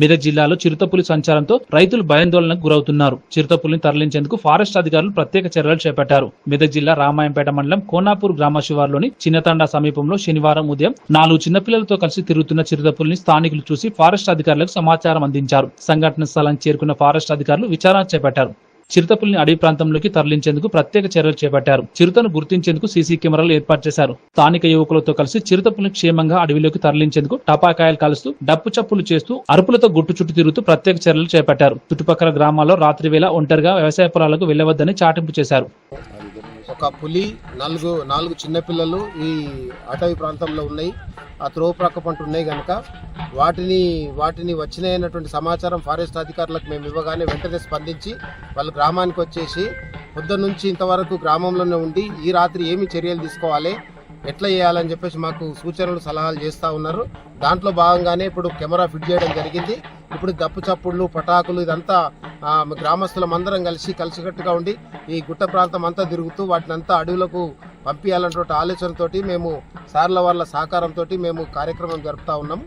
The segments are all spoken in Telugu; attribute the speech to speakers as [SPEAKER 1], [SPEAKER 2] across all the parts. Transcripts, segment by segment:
[SPEAKER 1] మెదక్ జిల్లాలో చిరుతపులి సంచారంతో రైతులు భయాందోళనకు గురవుతున్నారు. చిరుతపులిని తరలించేందుకు ఫారెస్ట్ అధికారులు ప్రత్యేక చర్యలు చేపట్టారు. మెదక్ జిల్లా రామాయంపేట మండలం కోనాపూర్ గ్రామ శివార్లోని చిన్నతండా సమీపంలో శనివారం ఉదయం నాలుగు చిన్నపిల్లలతో కలిసి తిరుగుతున్న చిరుతపుల్ని స్థానికులు చూసి ఫారెస్ట్ అధికారులకు సమాచారం అందించారు. సంఘటన స్థలానికి చేరుకున్న ఫారెస్ట్ అధికారులు విచారణ చేపట్టారు. చిరుతపులిని అడవి ప్రాంతంలోకి తరలించేందుకు ప్రత్యేక చర్యలు చేపట్టారు. చిరుతను గుర్తించేందుకు సీసీ కెమెరాలు ఏర్పాటు చేశారు. స్థానిక యువకులతో కలిసి చిరుతపుల్ని క్షేమంగా అడవిలోకి తరలించేందుకు టపాకాయలు కాలుస్తూ డప్పు చప్పులు చేస్తూ అరుపులతో గుట్టు చుట్టూ తిరుగుతూ ప్రత్యేక చర్యలు చేపట్టారు. చుట్టుపక్కల గ్రామాల్లో రాత్రి వేళ ఒంటరిగా వ్యవసాయ పొలాలకు వెళ్ళవద్దని చాటింపు చేశారు.
[SPEAKER 2] ఒక పులి నాలుగు నాలుగు చిన్నపిల్లలు ఈ అటవీ ప్రాంతంలో ఉన్నాయి. ఆ త్రోవ ప్రక్క పంట ఉన్నాయి కనుక వాటిని వాటిని వచ్చినటువంటి సమాచారం ఫారెస్ట్ అధికారులకు మేము ఇవ్వగానే వెంటనే స్పందించి వాళ్ళు గ్రామానికి వచ్చేసి పొద్దున్న నుంచి ఇంతవరకు గ్రామంలోనే ఉండి ఈ రాత్రి ఏమి చర్యలు తీసుకోవాలి ఎట్లా చేయాలని చెప్పేసి మాకు సూచనలు సలహాలు చేస్తూ ఉన్నారు. దాంట్లో భాగంగానే ఇప్పుడు కెమెరా ఫిట్ చేయడం జరిగింది. ఇప్పుడు గప్పు చప్పుళ్ళు పటాకులు ఇదంతా గ్రామస్తులం అందరం కలిసి కలిసికట్టుగా ఉండి ఈ గుట్ట ప్రాంతం అంతా తిరుగుతూ వాటిని అంతా అడవులకు పంపించాలన్నటువంటి ఆలోచనతోటి మేము సార్ల వాళ్ళ సహకారంతో మేము కార్యక్రమం జరుపుతా ఉన్నాం.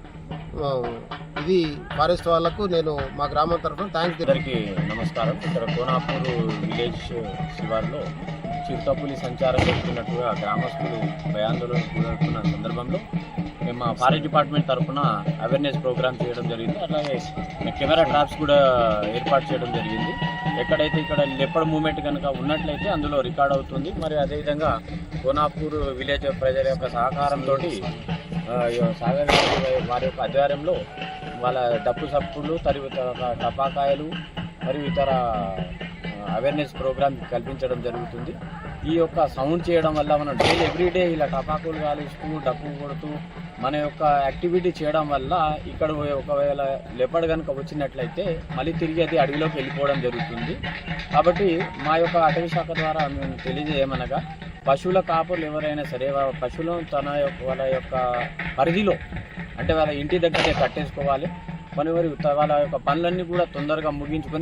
[SPEAKER 2] ఇది ఫారెస్ట్ వాళ్ళకు నేను మా గ్రామం తరఫున థ్యాంక్స్
[SPEAKER 3] అందరికీ నమస్కారం. ఇక్కడ కోనాపూర్ విలేజ్ శివార్లో చిరుతపులి సంచారం చేస్తున్నట్టుగా గ్రామస్తులు భయాందోళన గురవుతున్న సందర్భంలో మేము మా ఫారెస్ట్ డిపార్ట్మెంట్ తరఫున అవేర్నెస్ ప్రోగ్రామ్ చేయడం జరిగింది. అలాగే కెమెరా ట్రాప్స్ కూడా ఏర్పాటు చేయడం జరిగింది. ఎక్కడైతే ఇక్కడ లెప్పడ్ మూమెంట్ కనుక ఉన్నట్లయితే అందులో రికార్డ్ అవుతుంది. మరి అదేవిధంగా కోనాపూర్ విలేజ్ ప్రజల యొక్క సహకారంతో సాగర్ వారి యొక్క ఆధ్వర్యంలో వాళ్ళ డప్పు సప్పులు తరి టపాకాయలు మరియు ఇతర అవేర్నెస్ ప్రోగ్రామ్ కల్పించడం జరుగుతుంది. ఈ యొక్క సౌండ్ చేయడం వల్ల మనం డైలీ ఎవ్రీడే ఇలా టపాకులు కాలుస్తూ డప్పు కొడుతూ మన యొక్క యాక్టివిటీ చేయడం వల్ల ఇక్కడ ఒకవేళ లెపడ్ కనుక వచ్చినట్లయితే మళ్ళీ తిరిగి అది అడవిలోకి వెళ్ళిపోవడం జరుగుతుంది. కాబట్టి మా యొక్క అటవీ శాఖ ద్వారా మేము తెలియజేయమనగా పశువుల కాపులు ఎవరైనా సరే పశువులను తన యొక్క వాళ్ళ యొక్క పరిధిలో అంటే వాళ్ళ ఇంటి దగ్గరే కట్టేసుకోవాలి. పని వారి వాళ్ళ యొక్క పనులన్నీ కూడా తొందరగా ముగించుకొని